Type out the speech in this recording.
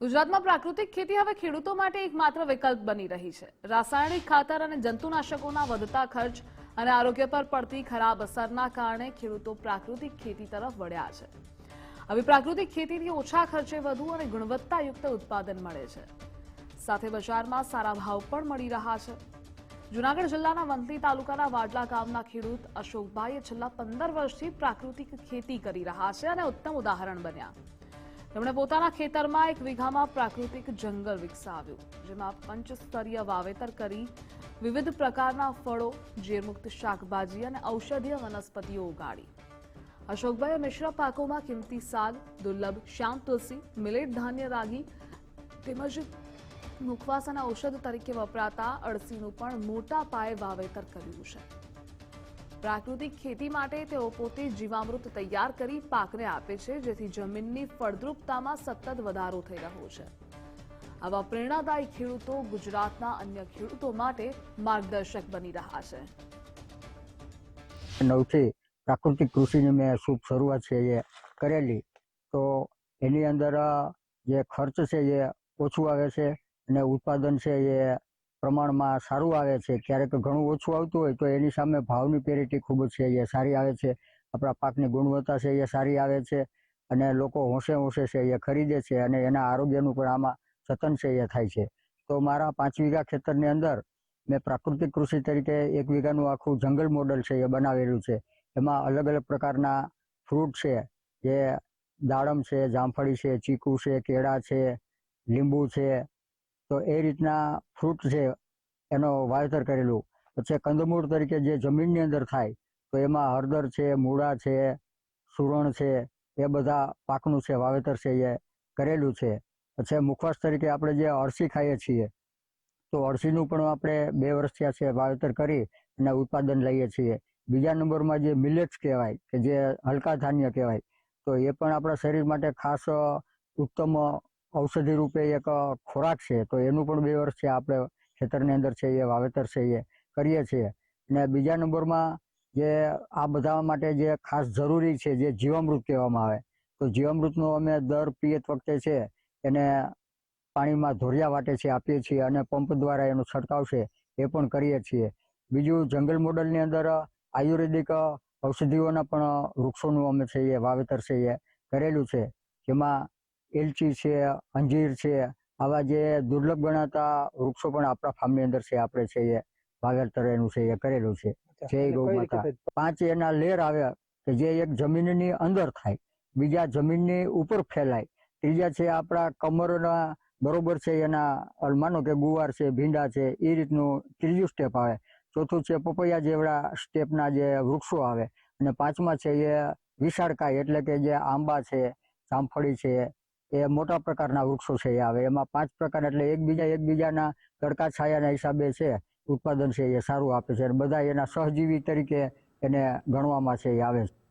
ગુજરાતમાં પ્રાકૃતિક ખેતી હવે ખેડૂતો માટે એકમાત્ર વિકલ્પ બની રહી છે. રાસાયણિક ખાતર અને જંતુનાશકોના વધતા ખર્ચ અને આરોગ્ય પર પડતી ખરાબ અસરના કારણે ખેડૂતો પ્રાકૃતિક ખેતી તરફ વળ્યા છે. હવે પ્રાકૃતિક ખેતીથી ઓછા ખર્ચે વધુ અને ગુણવત્તાયુક્ત ઉત્પાદન મળે છે. સાથે બજારમાં સારા ભાવ પણ મળી રહ્યા છે. જૂનાગઢ જિલ્લાના વંથલી તાલુકાના વાડલા ગામના ખેડૂત અશોકભાઈએ છેલ્લા પંદર વર્ષથી પ્રાકૃતિક ખેતી કરી રહ્યા છે અને ઉત્તમ ઉદાહરણ બન્યા. તેમણે પોતાના ખેતરમાં એક વીઘામાં પ્રાકૃતિક જંગલ વિકસાવ્યું, જેમાં પંચસ્તરીય વાવેતર કરી વિવિધ પ્રકારના ફળો, ઝેરમુક્ત શાકભાજી અને ઔષધીય વનસ્પતિઓ ઉગાડી. અશોકભાઈએ મિશ્ર પાકોમાં કિંમતી સાગ, દુર્લભ શ્યામ તુલસી, મિલેટ ધાન્ય રાગી તેમજ મુખવાસ અને ઔષધ તરીકે વપરાતા અળસીનું પણ મોટા પાયે વાવેતર કર્યું છે. પ્રાકૃતિક ખેતી માટે તેઓ પોતે જીવામૃત તૈયાર કરી પાકને આપે છે, જેથી જમીનની ફળદ્રુપતામાં સતત વધારો થઈ રહ્યો છે. આવા પ્રેરણાદાયી ખેડૂતો ગુજરાતના અન્ય ખેડૂતો માટે માર્ગદર્શક બની રહ્યા છે. નવથી પ્રાકૃતિક કૃષિની મેં શુભ શરૂઆત છે, એ કરેલી. તો એની અંદર જે ખર્ચ છે, એ ઓછું આવે છે અને ઉત્પાદન છે, એ પ્રમાણમાં સારું આવે છે. ક્યારેક ઘણું ઓછું આવતું હોય તો એની સામે ભાવની પેરિટી ખૂબ જ છે. એ સારી આવે છે. આપણા પાકની ગુણવત્તા છે એ સારી આવે છે અને લોકો હોંશે હોંશે છે એ ખરીદે છે અને એના આરોગ્યનું પણ આમાં જતન છે એ થાય છે. તો મારા પાંચ વીઘા ખેતરની અંદર મેં પ્રાકૃતિક કૃષિ તરીકે એક વીઘાનું આખું જંગલ મોડલ છે એ બનાવેલું છે. એમાં અલગ અલગ પ્રકારના ફ્રૂટ છે, જે દાડમ છે, જામફળી છે, ચીકુ છે, કેળા છે, લીંબુ છે તો એ રીતના ફ્રૂટ છે, એનો વાવેતર કરેલું. પછી કંદમૂળ તરીકે જે જમીનની અંદર થાય, તો એમાં હળદર છે, મૂળા છે, સુરણ છે, એ બધા પાકનું છે, વાવેતર છે, એ કરેલું છે. પછી મુખવાસ તરીકે આપણે જે અળસી ખાઈએ છીએ, તો અળસીનું પણ આપણે બે વર્ષ થયા છે વાવેતર કરી અને ઉત્પાદન લઈએ છીએ. બીજા નંબરમાં જે મિલેટ્સ કહેવાય, કે જે હલકા ધાન્ય કહેવાય, તો એ પણ આપણા શરીર માટે ખાસ ઉત્તમ ઔષધિ રૂપે એક ખોરાક છે, તો એનું પણ બે વર્ષ છે આપણે ખેતરની અંદર છે એ, વાવેતર છે એ કરીએ છીએ. અને બીજા નંબરમાં જે આ બધા માટે જે ખાસ જરૂરી છે, જે જીવામૃત કહેવામાં આવે, તો જીવામૃતનો અમે દર પિયત વખતે છે, એને પાણીમાં ધોરિયા વાટે છે, આપીએ છીએ અને પંપ દ્વારા એનો છંટકાવ છે, એ પણ કરીએ છીએ. બીજું જંગલ મોડલની અંદર આયુર્વેદિક ઔષધિઓના પણ વૃક્ષોનું અમે છે એ વાવેતર છે એ કરેલું છે, જેમાં એલચી છે અંજીર છે આવા જે દુર્લભ ગણાતા વૃક્ષો પણ આપણા ફાર્મની અંદર છે આપણે છે એ વાવેતર એનું છે એ કરેલું છે. જય ગૌ માતા. પાંચ એના લેર આવ્યા કે જે એક જમીનની અંદર થાય બીજા જમીનની ઉપર ફેલાય ત્રીજા છે આપણા કમરના બરોબર છે એના માનો કે ગુવાર છે ભીંડા છે એ રીતનું ત્રીજું સ્ટેપ આવે. ચોથું છે પપૈયા જેવડા સ્ટેપના જે વૃક્ષો આવે. અને પાંચમા છે એ વિશાળકાય એટલે કે જે આંબા છે જામફળી છે એ મોટા પ્રકારના વૃક્ષો છે એ આવે. એમાં પાંચ પ્રકાર એટલે એકબીજા એકબીજાના તડકા છાયાના હિસાબે છે, ઉત્પાદન છે એ સારું આપે છે અને બધા એના સહજીવી તરીકે એને ગણવામાં છે એ આવે છે.